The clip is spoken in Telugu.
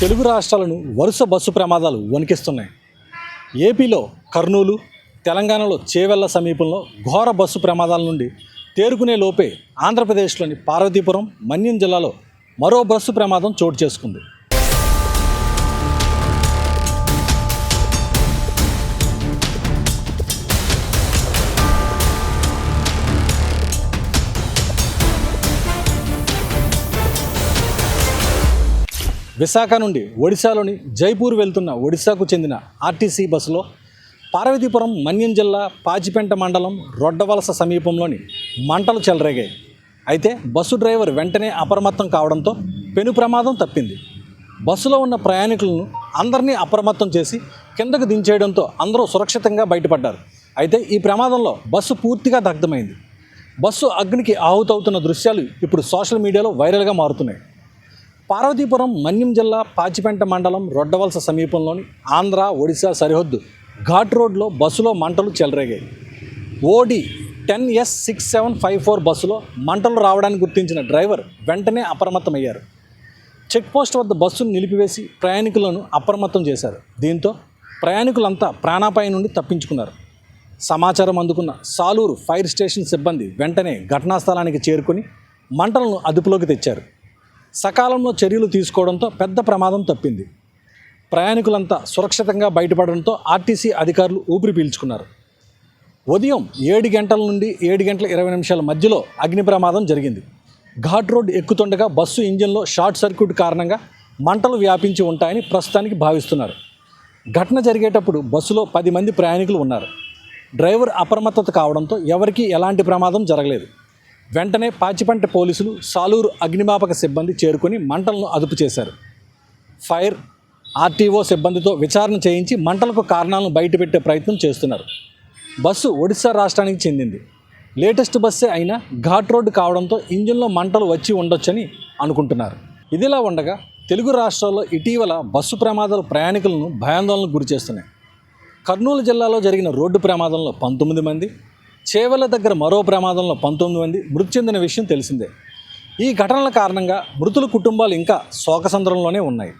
తెలుగు రాష్ట్రాలను వరుస బస్సు ప్రమాదాలు వణికిస్తున్నాయి. ఏపీలో కర్నూలు తెలంగాణలో చేవెళ్ళ సమీపంలో ఘోర బస్సు ప్రమాదాల నుండి తేరుకునే లోపే ఆంధ్రప్రదేశ్లోని పార్వతీపురం మన్యం జిల్లాలో మరో బస్సు ప్రమాదం చోటు చేసుకుంది. విశాఖ నుండి ఒడిశాలోని జైపూర్ వెళ్తున్న ఒడిశాకు చెందిన ఆర్టీసీ బస్సులో పార్వతీపురం మన్యం జిల్లా పాచిపెంట మండలం రొడ్డవలస సమీపంలోని మంటలు చెలరేగాయి. అయితే బస్సు డ్రైవర్ వెంటనే అప్రమత్తం కావడంతో పెను ప్రమాదం తప్పింది. బస్సులో ఉన్న ప్రయాణికులను అందరినీ అప్రమత్తం చేసి కిందకు దించేయడంతో అందరూ సురక్షితంగా బయటపడ్డారు. అయితే ఈ ప్రమాదంలో బస్సు పూర్తిగా దగ్ధమైంది. బస్సు అగ్నికి ఆహుతవుతున్న దృశ్యాలు ఇప్పుడు సోషల్ మీడియాలో వైరల్గా మారుతున్నాయి. పార్వతీపురం మన్యం జిల్లా పాచిపెంట మండలం రొడ్డవలస సమీపంలోని ఆంధ్ర ఒడిశా సరిహద్దు ఘాట్ రోడ్లో బస్సులో మంటలు చెలరేగాయి. OD ten S six seven five four బస్సులో మంటలు రావడానికి గుర్తించిన డ్రైవర్ వెంటనే అప్రమత్తమయ్యారు. చెక్పోస్ట్ వద్ద బస్సును నిలిపివేసి ప్రయాణికులను అప్రమత్తం చేశారు. దీంతో ప్రయాణికులంతా ప్రాణాపాయం నుండి తప్పించుకున్నారు. సమాచారం అందుకున్న సాలూరు ఫైర్ స్టేషన్ సిబ్బంది వెంటనే ఘటనా స్థలానికి చేరుకొని మంటలను అదుపులోకి తెచ్చారు. సకాలంలో చర్యలు తీసుకోవడంతో పెద్ద ప్రమాదం తప్పింది. ప్రయాణికులంతా సురక్షితంగా బయటపడడంతో ఆర్టీసీ అధికారులు ఊపిరి పీల్చుకున్నారు. ఉదయం ఏడు గంటల నుండి ఏడు గంటల ఇరవై నిమిషాల మధ్యలో అగ్ని ప్రమాదం జరిగింది. ఘాట్ రోడ్ ఎక్కుతుండగా బస్సు ఇంజిన్లో షార్ట్ సర్క్యూట్ కారణంగా మంటలు వ్యాపించి ఉంటాయని ప్రస్తుతానికి భావిస్తున్నారు. ఘటన జరిగేటప్పుడు బస్సులో పది మంది ప్రయాణికులు ఉన్నారు. డ్రైవర్ అప్రమత్తత కావడంతో ఎవరికీ ఎలాంటి ప్రమాదం జరగలేదు. వెంటనే పాచిపంట పోలీసులు సాలూరు అగ్నిమాపక సిబ్బంది చేరుకొని మంటలను అదుపు చేశారు. ఫైర్ ఆర్టీఓ సిబ్బందితో విచారణ చేయించి మంటలకు కారణాలను బయటపెట్టే ప్రయత్నం చేస్తున్నారు. బస్సు ఒడిశా రాష్ట్రానికి చెందింది. లేటెస్ట్ బస్సే అయినా ఘాట్ రోడ్డు కావడంతో ఇంజిన్లో మంటలు వచ్చి ఉండొచ్చని అనుకుంటున్నారు. ఇదిలా ఉండగా తెలుగు రాష్ట్రాల్లో ఇటీవల బస్సు ప్రమాదాలు ప్రయాణికులను భయాందోళనకు గురి చేస్తున్నాయి కర్నూలు జిల్లాలో జరిగిన రోడ్డు ప్రమాదంలో పంతొమ్మిది మంది చేవల దగ్గర మరో ప్రమాదంలో పంతొమ్మిది మంది మృతి చెందిన విషయం తెలిసిందే. ఈ ఘటనల కారణంగా మృతుల కుటుంబాలు ఇంకా శోకసంద్రంలోనే ఉన్నాయి.